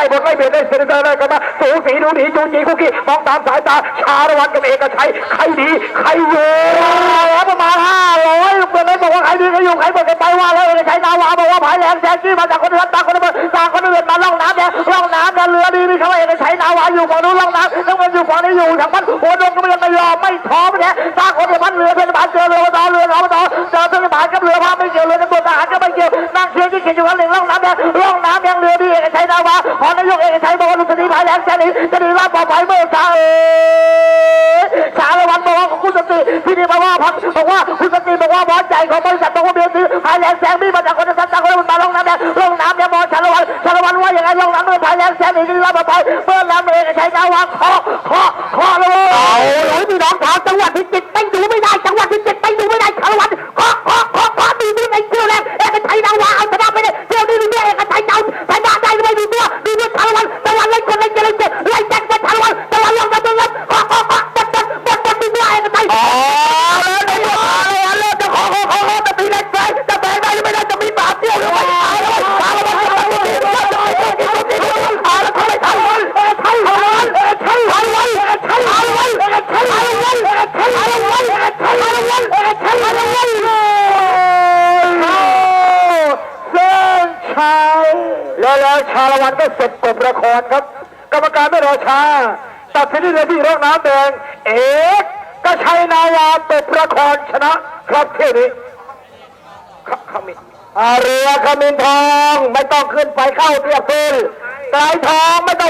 ล่บทไล่เบียดได้เซนเตอร์เลยกันมาสูสีดูดีจูจีคุกกี้มองตามสายตาชาละวันกับเอกชัยใครดีใครอยู่แล้วประมาณห้าร้อยเพื่อนเลยบอกว่าใครดีใครอยู่ใครเปิดกันไปว่าแล้วเอกชัยนาวาบอกว่าผายแรงแซงจี้มาจากคนอื่นต่างคนเดินต่างคนเดินมาล่องน้ำเนี่ยล่องน้ำเนี่ยเรือดีนี่เขาว่เอกชัยนาวาอยู่ฝั่งนู้นล่องน้ำแล้วมันอยู่ฝั่งนี้อยู่ทางบ้านหัวดงก็ไม่ ไม่ยอมไม่ท้อไม่แท้างคนอื่นมันเรือเทศบาลเจอเรือต่อเรือต่อต่อเจอเทศบาลกับเรือพาไม่เกี่ยวเรือตำรวจทหารก็ไม่เกี่ยวนั่งเชียร์ที่เขียนอยู่ข้าหนึ่งล่องน้ำเนี่ยล่องน้ำยังเรือดีเอกชัยนาวาพอนายกเอกชัยบอกว่าลุงสนีภายแรงแค่นี้จะดีรับปลอดภัยเมื่อชาเอชาละวันบอกว่าของคุณสติที่นี่บอกว่าพักบอกว่าคุณสติบอกว่าบอสใหญ่ของบริษัทบอกว่าเบียร์ซื้อภายแรงแสงมีมาจากคนสั้นจากคนมันมาล่องน้ำเนี่ยล่องน้ำเนี่ยบอสชาละวันชาละวันว่าอย่างไรล่องน้ำด้วยภายแรงแสงนี่จะดีรับปลอดภัยเมื่อน้ำเอกชัยนาวาขอขอขอเลยเอา সাহিত্যের ชัยแล้วแล้วชาละวันก็เสร็จกบละครครับ กรรมการไม่รอช้า ตัดสินที่เลยที่ร่องน้ำแดง เอกก็ชัยนาวาตบละครชนะครับเที่ยวนี้ขขมินอาเรือขมินทองไม่ต้องขึ้นไปเข้าเทียบเรือไกลทองไม่ต้อง